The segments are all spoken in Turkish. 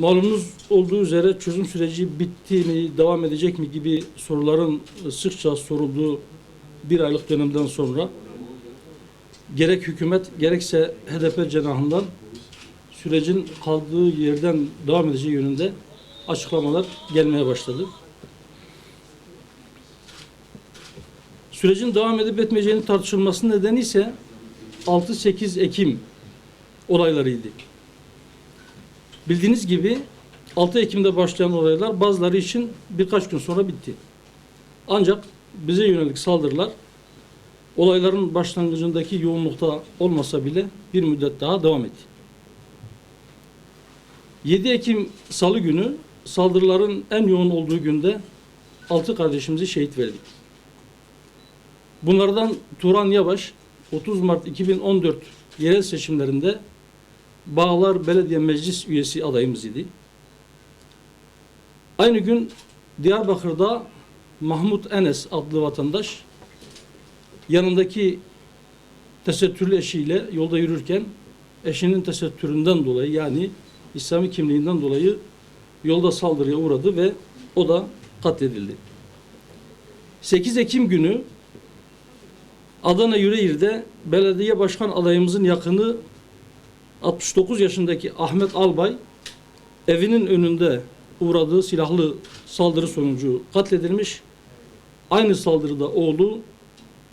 Malumunuz olduğu üzere çözüm süreci bitti mi, devam edecek mi gibi soruların sıkça sorulduğu bir aylık dönemden sonra gerek hükümet gerekse HDP cenahından sürecin kaldığı yerden devam edeceği yönünde açıklamalar gelmeye başladı. Sürecin devam edip etmeyeceğinin tartışılmasının nedeni ise 6-8 Ekim olaylarıydı. Bildiğiniz gibi 6 Ekim'de başlayan olaylar bazıları için birkaç gün sonra bitti. Ancak bize yönelik saldırılar olayların başlangıcındaki yoğunlukta olmasa bile bir müddet daha devam etti. 7 Ekim Salı günü saldırıların en yoğun olduğu günde 6 kardeşimizi şehit verdik. Bunlardan Turan Yavaş 30 Mart 2014 yerel seçimlerinde Bağlar Belediye Meclis üyesi adayımız idi. Aynı gün Diyarbakır'da Mahmut Enes adlı vatandaş yanındaki tesettürlü eşiyle yolda yürürken eşinin tesettüründen dolayı yani İslami kimliğinden dolayı yolda saldırıya uğradı ve o da katledildi. 8 Ekim günü Adana Yüreğir'de belediye başkan adayımızın yakını 69 yaşındaki Ahmet Albay evinin önünde uğradığı silahlı saldırı sonucu katledilmiş. Aynı saldırıda oğlu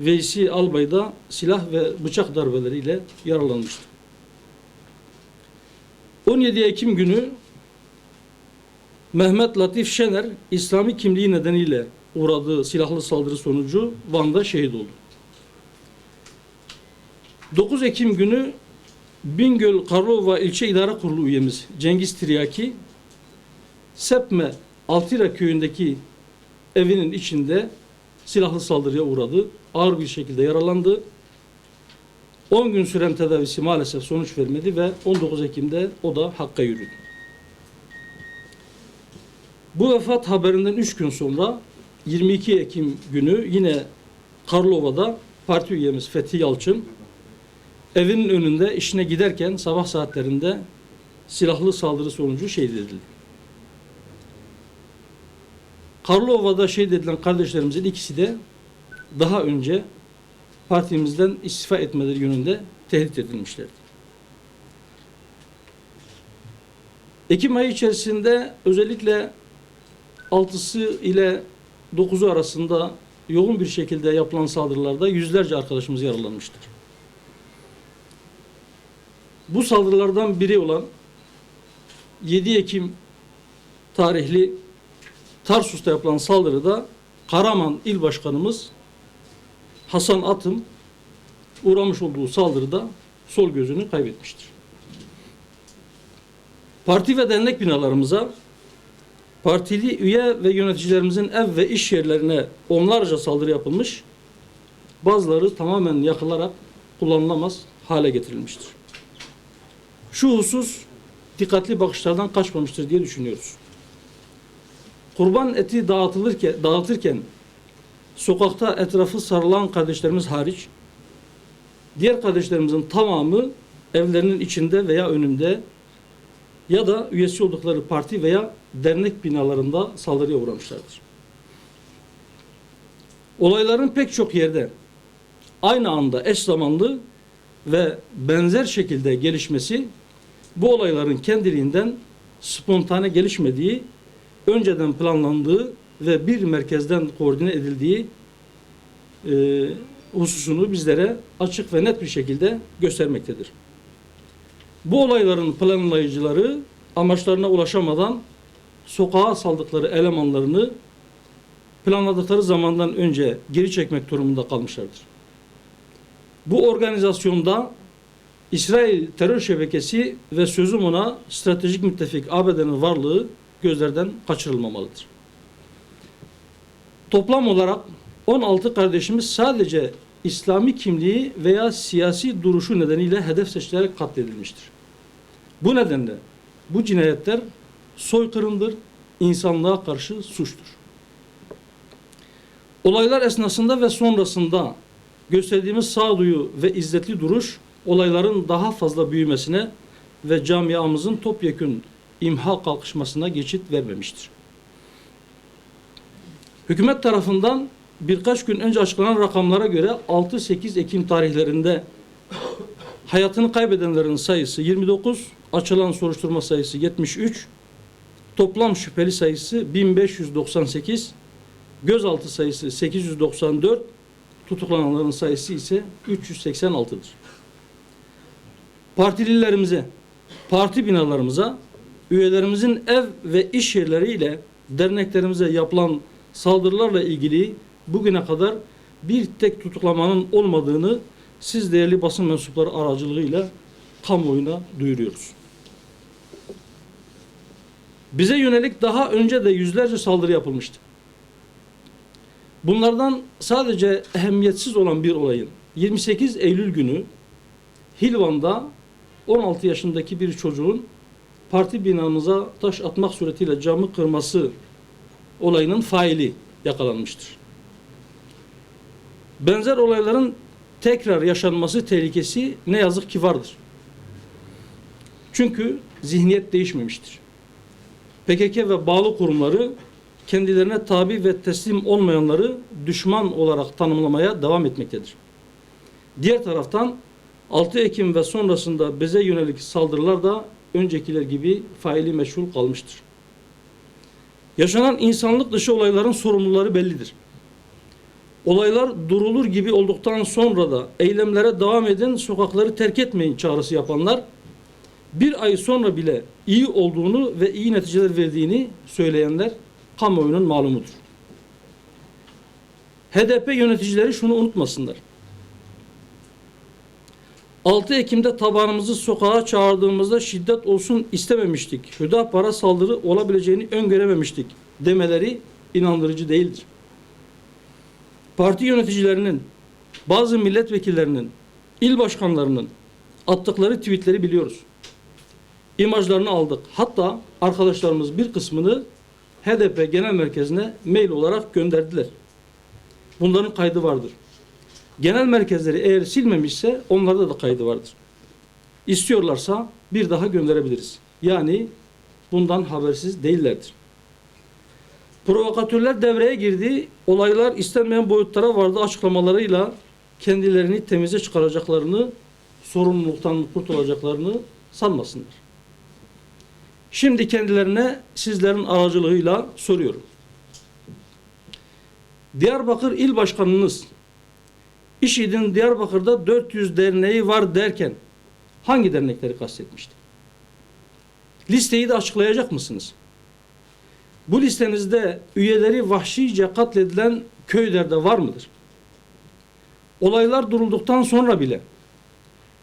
Veysi Albay da silah ve bıçak darbeleriyle yaralanmıştı. 17 Ekim günü Mehmet Latif Şener İslami kimliği nedeniyle uğradığı silahlı saldırı sonucu Van'da şehit oldu. 9 Ekim günü Bingöl Karlova İlçe İdare Kurulu üyemiz Cengiz Tiryaki Sepme Altira köyündeki evinin içinde silahlı saldırıya uğradı. Ağır bir şekilde yaralandı. 10 gün süren tedavisi maalesef sonuç vermedi ve 19 Ekim'de o da Hakk'a yürüdü. Bu vefat haberinden 3 gün sonra 22 Ekim günü yine Karlova'da parti üyemiz Fethi Yalçın evinin önünde işine giderken sabah saatlerinde silahlı saldırı sonucu şehit edildi. Karlova'da şehit edilen kardeşlerimizin ikisi de daha önce partimizden istifa etmeleri yönünde tehdit edilmişlerdi. Ekim ayı içerisinde özellikle 6'sı ile 9'u arasında yoğun bir şekilde yapılan saldırılarda yüzlerce arkadaşımız yaralanmıştır. Bu saldırılardan biri olan 7 Ekim tarihli Tarsus'ta yapılan saldırıda Karaman İl Başkanımız Hasan Atım uğramış olduğu saldırıda sol gözünü kaybetmiştir. Parti ve dernek binalarımıza partili üye ve yöneticilerimizin ev ve iş yerlerine onlarca saldırı yapılmış, bazıları tamamen yakılarak kullanılamaz hale getirilmiştir. Şu husus dikkatli bakışlardan kaçmamıştır diye düşünüyoruz. Kurban eti dağıtılırken, dağıtırken sokakta etrafı sarılan kardeşlerimiz hariç diğer kardeşlerimizin tamamı evlerinin içinde veya önünde ya da üyesi oldukları parti veya dernek binalarında saldırıya uğramışlardır. Olayların pek çok yerde aynı anda eş zamanlı ve benzer şekilde gelişmesi bu olayların kendiliğinden spontane gelişmediği, önceden planlandığı ve bir merkezden koordine edildiği e, hususunu bizlere açık ve net bir şekilde göstermektedir. Bu olayların planlayıcıları amaçlarına ulaşamadan sokağa saldıkları elemanlarını planladıkları zamandan önce geri çekmek durumunda kalmışlardır. Bu organizasyonda İsrail terör şebekesi ve sözüm ona stratejik müttefik ABD'nin varlığı gözlerden kaçırılmamalıdır. Toplam olarak 16 kardeşimiz sadece İslami kimliği veya siyasi duruşu nedeniyle hedef seçilerek katledilmiştir. Bu nedenle bu cinayetler soykırımdır, insanlığa karşı suçtur. Olaylar esnasında ve sonrasında gösterdiğimiz sağduyu ve izzetli duruş olayların daha fazla büyümesine ve camiamızın topyekün imha kalkışmasına geçit vermemiştir. Hükümet tarafından birkaç gün önce açıklanan rakamlara göre 6-8 Ekim tarihlerinde hayatını kaybedenlerin sayısı 29, açılan soruşturma sayısı 73, toplam şüpheli sayısı 1598, gözaltı sayısı 894, tutuklananların sayısı ise 386'dır. Partililerimize, parti binalarımıza, üyelerimizin ev ve iş yerleriyle derneklerimize yapılan saldırılarla ilgili bugüne kadar bir tek tutuklamanın olmadığını siz değerli basın mensupları aracılığıyla kamuoyuna duyuruyoruz. Bize yönelik daha önce de yüzlerce saldırı yapılmıştı. Bunlardan sadece ehemmiyetsiz olan bir olayın 28 Eylül günü Hilvan'da 16 yaşındaki bir çocuğun parti binamıza taş atmak suretiyle camı kırması olayının faili yakalanmıştır. Benzer olayların tekrar yaşanması tehlikesi ne yazık ki vardır. Çünkü zihniyet değişmemiştir. PKK ve bağlı kurumları kendilerine tabi ve teslim olmayanları düşman olarak tanımlamaya devam etmektedir. Diğer taraftan 6 Ekim ve sonrasında bize yönelik saldırılar da öncekiler gibi faili meşhur kalmıştır. Yaşanan insanlık dışı olayların sorumluları bellidir. Olaylar durulur gibi olduktan sonra da eylemlere devam edin, sokakları terk etmeyin çağrısı yapanlar bir ay sonra bile iyi olduğunu ve iyi neticeler verdiğini söyleyenler kamuoyunun malumudur. HDP yöneticileri şunu unutmasınlar. 6 Ekim'de tabanımızı sokağa çağırdığımızda şiddet olsun istememiştik. Hüdapar'a saldırı olabileceğini öngörememiştik demeleri inandırıcı değildir. Parti yöneticilerinin, bazı milletvekillerinin, il başkanlarının attıkları tweetleri biliyoruz. İmajlarını aldık. Hatta arkadaşlarımız bir kısmını HDP Genel Merkezi'ne mail olarak gönderdiler. Bunların kaydı vardır. Genel merkezleri eğer silmemişse onlarda da kaydı vardır. İstiyorlarsa bir daha gönderebiliriz. Yani bundan habersiz değillerdir. Provokatörler devreye girdi. Olaylar istenmeyen boyutlara vardı açıklamalarıyla kendilerini temize çıkaracaklarını, sorumluluktan kurtulacaklarını sanmasınlar. Şimdi kendilerine sizlerin aracılığıyla soruyorum. Diyarbakır İl Başkanınız İŞİD'in Diyarbakır'da 400 derneği var derken hangi dernekleri kastetmişti? Listeyi de açıklayacak mısınız? Bu listenizde üyeleri vahşice katledilen köylerde var mıdır? Olaylar durulduktan sonra bile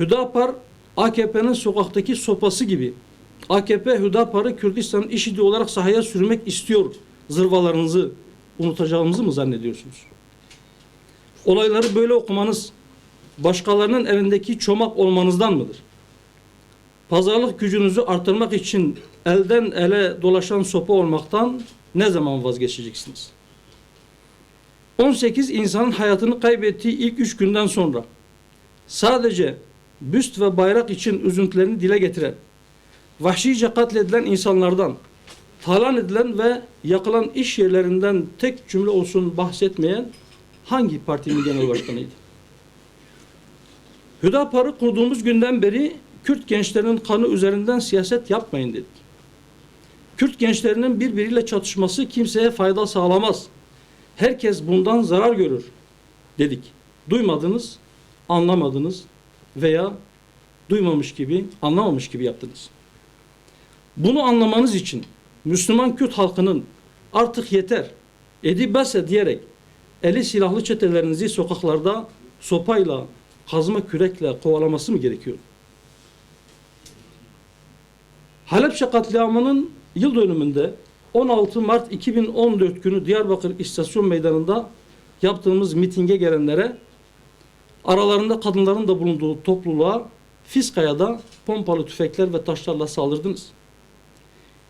Hüdapar AKP'nin sokaktaki sopası gibi AKP Hüdapar'ı Kürdistan IŞİD'i olarak sahaya sürmek istiyor zırvalarınızı unutacağımızı mı zannediyorsunuz? Olayları böyle okumanız başkalarının elindeki çomak olmanızdan mıdır? Pazarlık gücünüzü artırmak için elden ele dolaşan sopa olmaktan ne zaman vazgeçeceksiniz? 18 insanın hayatını kaybettiği ilk üç günden sonra sadece büst ve bayrak için üzüntülerini dile getiren, vahşice katledilen insanlardan, talan edilen ve yakılan iş yerlerinden tek cümle olsun bahsetmeyen hangi partinin genel başkanıydı? Hüdapar'ı kurduğumuz günden beri Kürt gençlerinin kanı üzerinden siyaset yapmayın dedik. Kürt gençlerinin birbiriyle çatışması kimseye fayda sağlamaz. Herkes bundan zarar görür dedik. Duymadınız, anlamadınız veya duymamış gibi, anlamamış gibi yaptınız. Bunu anlamanız için Müslüman Kürt halkının artık yeter, edibese diyerek eli silahlı çetelerinizi sokaklarda sopayla, kazma kürekle kovalaması mı gerekiyor? Halepçe katliamının yıl dönümünde 16 Mart 2014 günü Diyarbakır İstasyon Meydanı'nda yaptığımız mitinge gelenlere aralarında kadınların da bulunduğu topluluğa Fiskaya'da pompalı tüfekler ve taşlarla saldırdınız.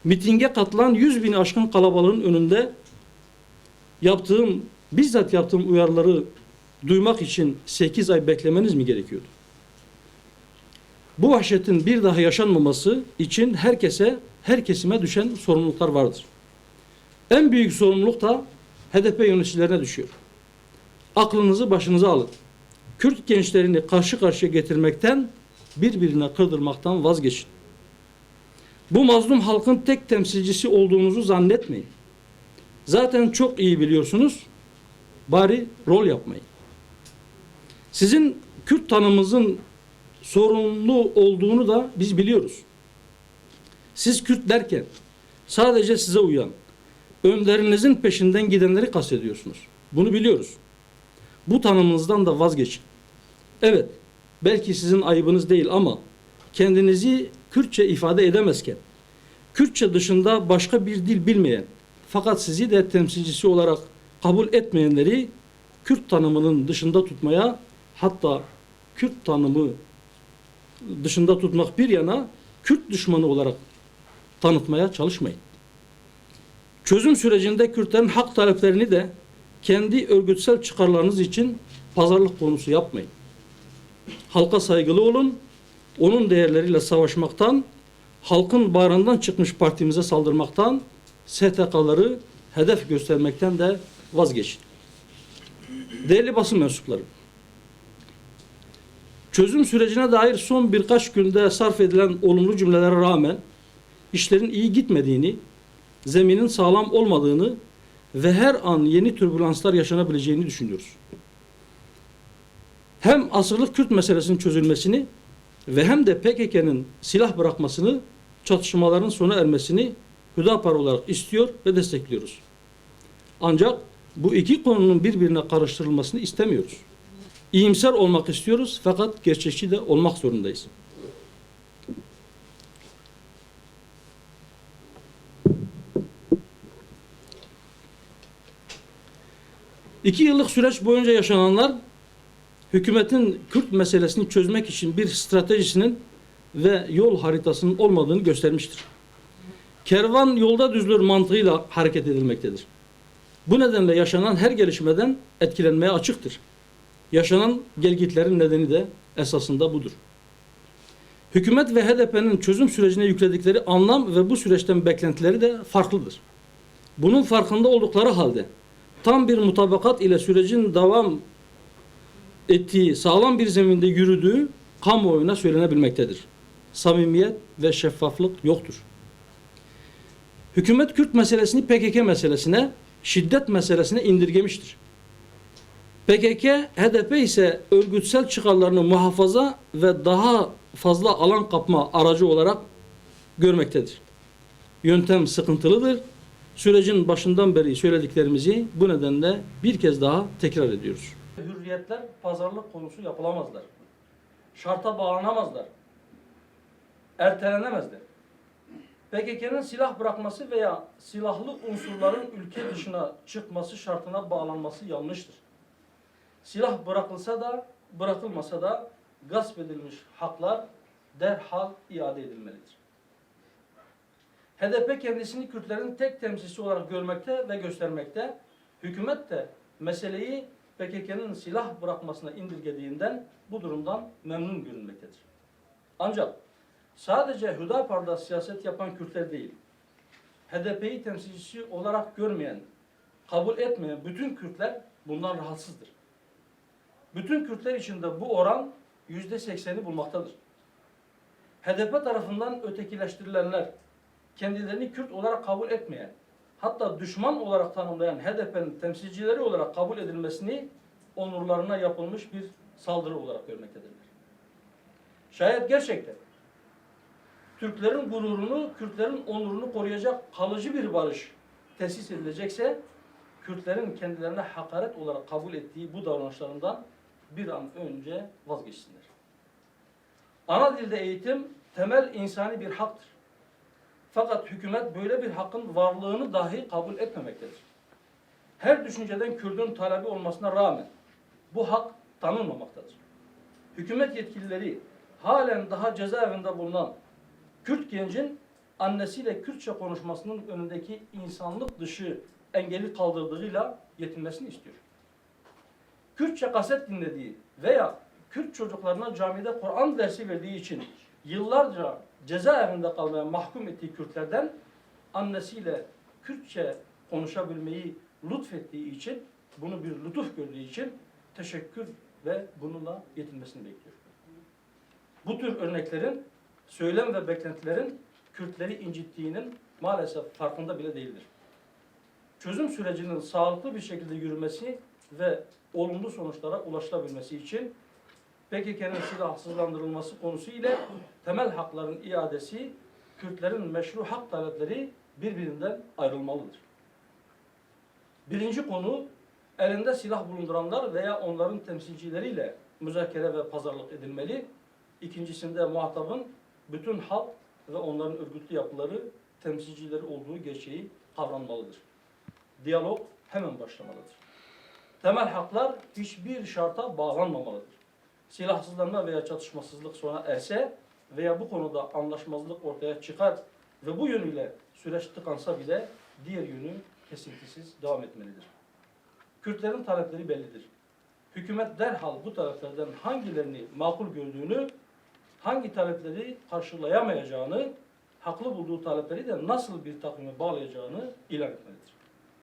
Mitinge katılan 100 bin aşkın kalabalığın önünde yaptığım, bizzat yaptığım uyarıları duymak için 8 ay beklemeniz mi gerekiyordu? Bu vahşetin bir daha yaşanmaması için herkese, her kesime düşen sorumluluklar vardır. En büyük sorumluluk da HDP yöneticilerine düşüyor. Aklınızı başınıza alın. Kürt gençlerini karşı karşıya getirmekten, birbirine kırdırmaktan vazgeçin. Bu mazlum halkın tek temsilcisi olduğunuzu zannetmeyin. Zaten çok iyi biliyorsunuz. Bari rol yapmayın. Sizin Kürt tanımınızın sorunlu olduğunu da biz biliyoruz. Siz Kürt derken sadece size uyan, önderinizin peşinden gidenleri kastediyorsunuz. Bunu biliyoruz. Bu tanımınızdan da vazgeçin. Evet, belki sizin ayıbınız değil ama kendinizi Kürtçe ifade edemezken, Kürtçe dışında başka bir dil bilmeyen, fakat sizi de temsilcisi olarak kabul etmeyenleri Kürt tanımının dışında tutmaya, hatta Kürt tanımı dışında tutmak bir yana, Kürt düşmanı olarak tanıtmaya çalışmayın. Çözüm sürecinde Kürtlerin hak taleplerini de kendi örgütsel çıkarlarınız için pazarlık konusu yapmayın. Halka saygılı olun, onun değerleriyle savaşmaktan, halkın bağrından çıkmış partimize saldırmaktan, STK'ları hedef göstermekten de vazgeçin. Değerli basın mensupları, çözüm sürecine dair son birkaç günde sarf edilen olumlu cümlelere rağmen işlerin iyi gitmediğini, zeminin sağlam olmadığını ve her an yeni türbülanslar yaşanabileceğini düşünüyoruz. Hem asırlık Kürt meselesinin çözülmesini ve hem de PKK'nın silah bırakmasını, çatışmaların sona ermesini Hüdapar olarak istiyor ve destekliyoruz. Ancak bu iki konunun birbirine karıştırılmasını istemiyoruz. İyimser olmak istiyoruz fakat gerçekçi de olmak zorundayız. İki yıllık süreç boyunca yaşananlar hükümetin Kürt meselesini çözmek için bir stratejisinin ve yol haritasının olmadığını göstermiştir. Kervan yolda düzülür mantığıyla hareket edilmektedir. Bu nedenle yaşanan her gelişmeden etkilenmeye açıktır. Yaşanan gelgitlerin nedeni de esasında budur. Hükümet ve HDP'nin çözüm sürecine yükledikleri anlam ve bu süreçten beklentileri de farklıdır. Bunun farkında oldukları halde tam bir mutabakat ile sürecin devam ettiği, sağlam bir zeminde yürüdüğü kamuoyuna söylenebilmektedir. Samimiyet ve şeffaflık yoktur. Hükümet Kürt meselesini PKK meselesine, şiddet meselesine indirgemiştir. PKK, HDP ise örgütsel çıkarlarını muhafaza ve daha fazla alan kapma aracı olarak görmektedir. Yöntem sıkıntılıdır. Sürecin başından beri söylediklerimizi bu nedenle bir kez daha tekrar ediyoruz. Hürriyetler pazarlık konusu yapılamazlar. Şarta bağlanamazlar. Ertelenemezler. PKK'nın silah bırakması veya silahlı unsurların ülke dışına çıkması şartına bağlanması yanlıştır. Silah bırakılsa da bırakılmasa da gasp edilmiş haklar derhal iade edilmelidir. HDP kendisini Kürtlerin tek temsilcisi olarak görmekte ve göstermekte. Hükümet de meseleyi PKK'nın silah bırakmasına indirgediğinden bu durumdan memnun görünmektedir. Ancak sadece Hüdapar'da siyaset yapan Kürtler değil, HDP'yi temsilcisi olarak görmeyen, kabul etmeyen bütün Kürtler bundan rahatsızdır. Bütün Kürtler içinde bu oran yüzde sekseni bulmaktadır. HDP tarafından ötekileştirilenler, kendilerini Kürt olarak kabul etmeyen, hatta düşman olarak tanımlayan HDP'nin temsilcileri olarak kabul edilmesini onurlarına yapılmış bir saldırı olarak görmektedirler. Şayet gerçekten Türklerin gururunu, Kürtlerin onurunu koruyacak kalıcı bir barış tesis edilecekse, Kürtlerin kendilerine hakaret olarak kabul ettiği bu davranışlarından bir an önce vazgeçsinler. Ana dilde eğitim temel insani bir haktır. Fakat hükümet böyle bir hakkın varlığını dahi kabul etmemektedir. Her düşünceden Kürdün talebi olmasına rağmen bu hak tanınmamaktadır. Hükümet yetkilileri halen daha cezaevinde bulunan Kürt gencin annesiyle Kürtçe konuşmasının önündeki insanlık dışı engeli kaldırdığıyla yetinmesini istiyor. Kürtçe kaset dinlediği veya Kürt çocuklarına camide Kur'an dersi verdiği için yıllarca cezaevinde kalmaya mahkum ettiği Kürtlerden annesiyle Kürtçe konuşabilmeyi lütfettiği için, bunu bir lütuf gördüğü için teşekkür ve bununla yetinmesini bekliyor. Bu tür örneklerin söylem ve beklentilerin Kürtleri incittiğinin maalesef farkında bile değildir. Çözüm sürecinin sağlıklı bir şekilde yürümesi ve olumlu sonuçlara ulaşılabilmesi için PKK'nın silahsızlandırılması konusu ile temel hakların iadesi, Kürtlerin meşru hak talepleri birbirinden ayrılmalıdır. Birinci konu, elinde silah bulunduranlar veya onların temsilcileriyle müzakere ve pazarlık edilmeli. İkincisinde muhatabın bütün halk ve onların örgütlü yapıları temsilcileri olduğu gerçeği kavranmalıdır. Diyalog hemen başlamalıdır. Temel haklar hiçbir şarta bağlanmamalıdır. Silahsızlanma veya çatışmasızlık sona erse veya bu konuda anlaşmazlık ortaya çıkar ve bu yönüyle süreç tıkansa bile diğer yönü kesintisiz devam etmelidir. Kürtlerin talepleri bellidir. Hükümet derhal bu taleplerden hangilerini makul gördüğünü, hangi talepleri karşılayamayacağını, haklı bulduğu talepleri de nasıl bir takvime bağlayacağını ilan etmelidir.